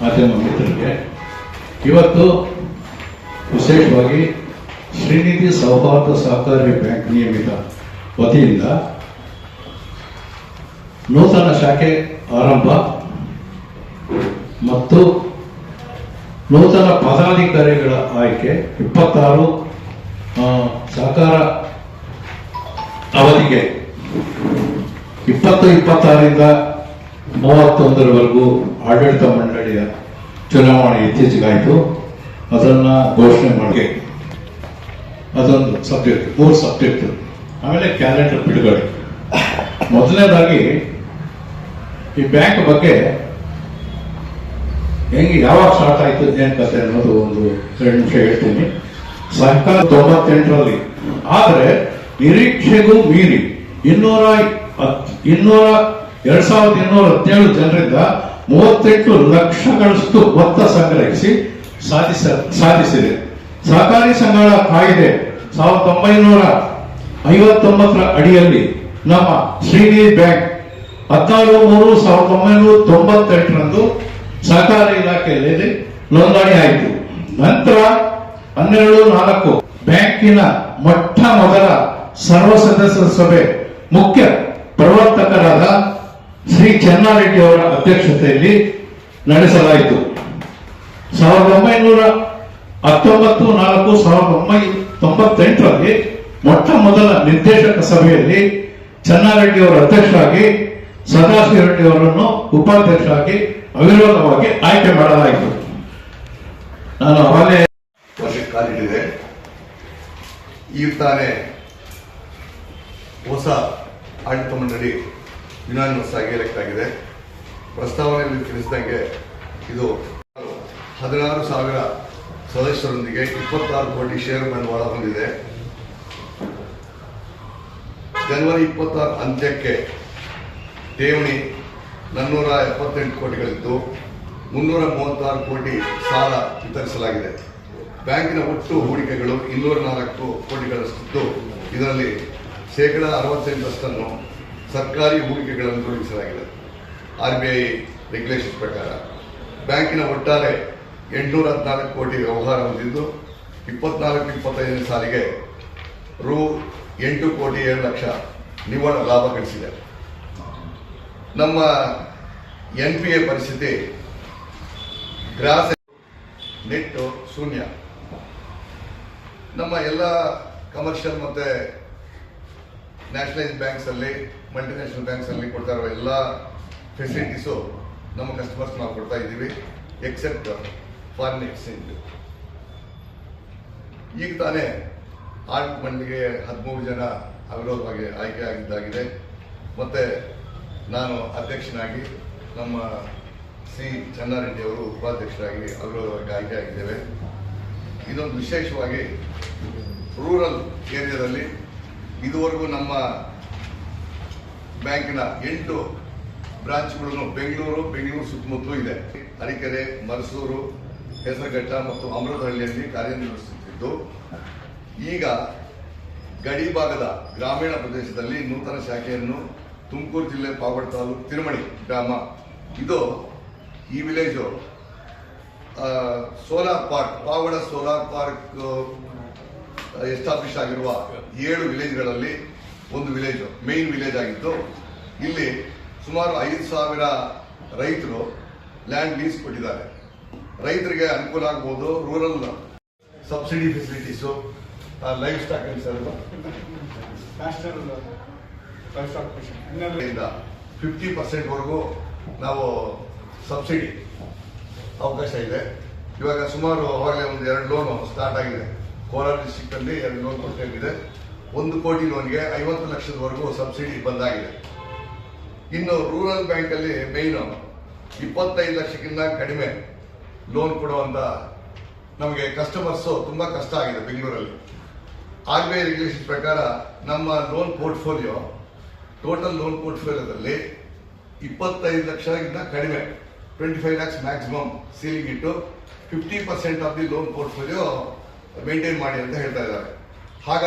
ಮಾಧ್ಯಮ ಮಿತ್ರರಿಗೆ, ಇವತ್ತು ವಿಶೇಷವಾಗಿ ಶ್ರೀನಿಧಿ ಸೌಹಾರ್ದ ಸಹಕಾರಿ ಬ್ಯಾಂಕ್ ನಿಯಮಿತ ವತಿಯಿಂದ ನೂತನ ಶಾಖೆ ಆರಂಭ ಮತ್ತು ನೂತನ ಪದಾಧಿಕಾರಿಗಳ ಆಯ್ಕೆ ಇಪ್ಪತ್ತಾರು ಸಹಕಾರ ಅವಧಿಗೆ ಇಪ್ಪತ್ತು ಇಪ್ಪತ್ತಾರರಿಂದ ಮೂವತ್ತೊಂದರವರೆಗೂ ಆಡಳಿತ ಮಂಡಳಿಯ ಚುನಾವಣೆ ಇತ್ತೀಚೆಗಾಯಿತು. ಅದನ್ನ ಘೋಷಣೆ ಮಾಡಿ ಅದೊಂದು ಸಬ್ಜೆಕ್ಟ್, ಮೂರು ಸಬ್ಜೆಕ್ಟ್. ಆಮೇಲೆ ಕ್ಯಾಲೆಂಡರ್ ಬಿಡುಗಡೆ. ಮೊದಲನೇದಾಗಿ ಈ ಬ್ಯಾಂಕ್ ಬಗ್ಗೆ ಹೆಂಗೆ ಯಾವಾಗ ಸ್ಟಾರ್ಟ್ ಆಯಿತು, ಏನು ಕತೆ ಅನ್ನೋದು ಒಂದು ಎರಡು ನಿಮಿಷ ಹೇಳ್ತೀನಿ. ಸರ್ಕಾರ ತೊಂಬತ್ತೆಂಟರಲ್ಲಿ. ಆದರೆ ನಿರೀಕ್ಷೆಗೂ ಮೀರಿ ಇನ್ನೂರ ಇನ್ನೂರ ಎರಡ್ ಸಾವಿರದ ಇನ್ನೂರ ಹದಿನೇಳು ಜನರಿಂದ ಮೂವತ್ತೆಂಟು ಲಕ್ಷಗಳಷ್ಟು ಮೊತ್ತ ಸಂಗ್ರಹಿಸಿ ಸಾಧಿಸ, ಸಾಧಿಸಿದೆ. ಸಹಕಾರಿ ಸಂಘಗಳ ಕಾಯ್ದೆ ಸಾವಿರದ ಒಂಬೈನೂರ ಐವತ್ತೊಂಬತ್ತರ ಅಡಿಯಲ್ಲಿ ನಮ್ಮ ಶ್ರೀನಿ ಬ್ಯಾಂಕ್ ಹದಿನಾರು ಮೂರು ಸಾವಿರದ ಒಂಬೈನೂರ ತೊಂಬತ್ತೆಂಟರಂದು ಸಹಕಾರಿ ಇಲಾಖೆಯಲ್ಲಿ ನೋಂದಣಿ ಆಯಿತು. ನಂತರ ಹನ್ನೆರಡು ನಾಲ್ಕು ಬ್ಯಾಂಕಿನ ಮೊಟ್ಟ ಮೊದಲ ಸರ್ವ ಸದಸ್ಯರ ಸಭೆ ಮುಖ್ಯ ಪ್ರವರ್ತಕರಾದ ಶ್ರೀ ಚನ್ನಾರೆಡ್ಡಿ ಅವರ ಅಧ್ಯಕ್ಷತೆಯಲ್ಲಿ ನಡೆಸಲಾಯಿತು. ಸಾವಿರದ ಒಂಬೈನೂರ ಹತ್ತೊಂಬತ್ತು, ನಾಲ್ಕು, ಸಾವಿರದ ಒಂಬೈನೂರ ತೊಂಬತ್ತೆಂಟರಲ್ಲಿ ಮೊಟ್ಟ ಮೊದಲ ನಿರ್ದೇಶಕ ಸಭೆಯಲ್ಲಿ ಚೆನ್ನಾರೆಡ್ಡಿ ಅವರ ಅಧ್ಯಕ್ಷರಾಗಿ ಸದಾಶಿವ ರೆಡ್ಡಿ ಅವರನ್ನು ಉಪಾಧ್ಯಕ್ಷರಾಗಿ ಅವಿರೋಧವಾಗಿ ಆಯ್ಕೆ ಮಾಡಲಾಯಿತು. ನಾನು ಅವಾಗಲೇ ವರ್ಷಕ್ಕೆ ಕಾಲಿಟ್ಟಿದೆ ಈಗ ತಾನೇ ಹೊಸ ಆಡಳಿತ ಮಂಡಳಿ ಯುನಾನಿಮಸ್ ಆಗಿ ಎಲೆಕ್ಟ್ ಆಗಿದೆ ಪ್ರಸ್ತಾವನೆಯಲ್ಲಿ ತಿಳಿಸಿದಂಗೆ ಇದು ಹದಿನಾರು ಸಾವಿರ ಸದಸ್ಯರೊಂದಿಗೆ ಇಪ್ಪತ್ತಾರು ಕೋಟಿ ಷೇರು ಬಂಡವಾಳ ಹೊಂದಿದೆ. ಜನವರಿ ಇಪ್ಪತ್ತಾರು ಅಂತ್ಯಕ್ಕೆ ಠೇವಣಿ ನಾನ್ನೂರ ಎಪ್ಪತ್ತೆಂಟು ಕೋಟಿಗಳಿತ್ತು ಮುನ್ನೂರ ಮೂವತ್ತಾರು ಕೋಟಿ ಸಾಲ ವಿತರಿಸಲಾಗಿದೆ. ಬ್ಯಾಂಕಿನ ಒಟ್ಟು ಹೂಡಿಕೆಗಳು ಇನ್ನೂರ ನಾಲ್ಕು ಕೋಟಿಗಳಷ್ಟಿದ್ದು, ಇದರಲ್ಲಿ ಶೇಕಡ ಅರವತ್ತೆಂಟರಷ್ಟನ್ನು ಸರ್ಕಾರಿ ಹೂಡಿಕೆಗಳನ್ನು ತೊಡಗಿಸಲಾಗಿದೆ. ಆರ್ ಬಿ ಐ ರೆಗ್ಯುಲೇಷನ್ ಪ್ರಕಾರ ಬ್ಯಾಂಕಿನ ಒಟ್ಟಾರೆ ಎಂಟುನೂರ ಹದಿನಾಲ್ಕು ಕೋಟಿ ವ್ಯವಹಾರ ಹೊಂದಿದ್ದು, ಇಪ್ಪತ್ನಾಲ್ಕು, ಇಪ್ಪತ್ತೈದನೇ ಸಾಲಿಗೆ ರು ಎಂಟು ಕೋಟಿ ಏಳು ಲಕ್ಷ ನಿವ್ವಳ ಲಾಭ ಗಳಿಸಿದೆ. ನಮ್ಮ ಎನ್ ಪಿ ಎ ಪರಿಸ್ಥಿತಿ ಗ್ರಾಸ್ ನೆಟ್ ಶೂನ್ಯ. ನಮ್ಮ ಎಲ್ಲ ಕಮರ್ಷಿಯಲ್ ಮತ್ತೆ ನ್ಯಾಷನಲೈಸ್ ಬ್ಯಾಂಕ್ಸ್ ಅಲ್ಲಿ ಮಲ್ಟಿನ್ಯಾಷನಲ್ ಬ್ಯಾಂಕ್ಸ್ ಅಲ್ಲಿ ಕೊಡ್ತಾ ಇರುವ ಎಲ್ಲ ಫೆಸಿಲಿಟೀಸು ನಮ್ಮ ಕಸ್ಟಮರ್ಸ್ ನಾವು ಕೊಡ್ತಾ ಇದ್ದೀವಿ ಎಕ್ಸೆಪ್ಟ್ ಫಾರಿನ್ ಎಕ್ಸ್ಚೇಂಜ್ ಈಗ ತಾನೇ ಆರ್ಟ್ ಮಂಡಿಗೆ ಹದಿಮೂರು ಜನ ಅವಿರೋಧವಾಗಿ ಆಯ್ಕೆ ಆಗಿದ್ದಾಗಿದೆ. ಮತ್ತೆ ನಾನು ಅಧ್ಯಕ್ಷನಾಗಿ ನಮ್ಮ ಸಿ ಚನ್ನಾರೆಡ್ಡಿ ಅವರು ಉಪಾಧ್ಯಕ್ಷರಾಗಿ ಅವಿರೋಧವಾಗಿ ಆಯ್ಕೆ ಆಗಿದ್ದೇವೆ. ಇದೊಂದು ವಿಶೇಷವಾಗಿ ರೂರಲ್ ಏರಿಯಾದಲ್ಲಿ ಇದುವರೆಗೂ ನಮ್ಮ ಬ್ಯಾಂಕಿನ ಎಂಟು ಬ್ರಾಂಚ್ಗಳನ್ನು ಬೆಂಗಳೂರು ಬೆಂಗಳೂರು ಸುತ್ತಮುತ್ತಲೂ ಇದೆ. ಅರಿಕೆರೆ ಮರಸೂರು ಹೆಸರಘಟ್ಟ ಮತ್ತು ಅಮೃತಹಳ್ಳಿಯಲ್ಲಿ ಕಾರ್ಯನಿರ್ವಹಿಸುತ್ತಿದ್ದು, ಈಗ ಗಡಿ ಭಾಗದ ಗ್ರಾಮೀಣ ಪ್ರದೇಶದಲ್ಲಿ ನೂತನ ಶಾಖೆಯನ್ನು ತುಮಕೂರು ಜಿಲ್ಲೆ ಪಾವಗಡ ತಾಲೂಕು ತಿರುಮಣಿ ಗ್ರಾಮ. ಇದು ಈ village solar park Pavada solar park establish ಆಗಿರುವ ಏಳು ವಿಲೇಜ್ಗಳಲ್ಲಿ ಒಂದು ವಿಲೇಜ್ ಮೇನ್ ವಿಲೇಜ್ ಆಗಿದ್ದು ಇಲ್ಲಿ ಸುಮಾರು ಐದು ಸಾವಿರ ರೈತರು ಲ್ಯಾಂಡ್ ಲೀಸ್ ಕೊಟ್ಟಿದ್ದಾರೆ. ರೈತರಿಗೆ ಅನುಕೂಲ ಆಗ್ಬೋದು rural subsidy facilities livestock mission fifty ಪರ್ಸೆಂಟ್ವರೆಗೂ ನಾವು ಸಬ್ಸಿಡಿ ಅವಕಾಶ ಇದೆ. ಇವಾಗ ಸುಮಾರು ಅವಾಗಲೇ ಒಂದು ಎರಡು ಲೋನು ಸ್ಟಾರ್ಟ್ ಆಗಿದೆ. ಕೋಲಾರ ಡಿಸ್ಟಿಕ್ ಅಲ್ಲಿ ಎರಡು ಲೋನ್ ಕೊಟ್ಟಿದೆ ಒಂದು ಕೋಟಿ ಲೋನ್ಗೆ ಐವತ್ತು ಲಕ್ಷದವರೆಗೂ ಸಬ್ಸಿಡಿ ಬಂದಾಗಿದೆ. ಇನ್ನು ರೂರಲ್ ಬ್ಯಾಂಕ್ ಅಲ್ಲಿ ಮೇಯ್ನು ಇಪ್ಪತ್ತೈದು ಲಕ್ಷಕ್ಕಿಂತ ಕಡಿಮೆ ಲೋನ್ ಕೊಡುವಂತ ನಮಗೆ ಕಸ್ಟಮರ್ಸ್ ತುಂಬಾ ಕಷ್ಟ ಆಗಿದೆ ಬೆಂಗಳೂರಲ್ಲಿ. ಆರ್ ಬಿ ಐ ರೆಗ್ಯುಲೇಷನ್ ಪ್ರಕಾರ ನಮ್ಮ ಲೋನ್ ಪೋರ್ಟ್ಫೋಲಿಯೋ ಟೋಟಲ್ ಲೋನ್ ಪೋರ್ಟ್ಫೋಲಿಯೋದಲ್ಲಿ ಇಪ್ಪತ್ತೈದು ಲಕ್ಷಕ್ಕಿಂತ ಕಡಿಮೆ twenty five lakhs maximum ceiling ಇಟ್ಟು fifty percent of the loan portfolio maintain ಮಾಡಿ ಅಂತ ಹೇಳ್ತಾ ಇದ್ದಾರೆ. ಹಾಗಾಗಿ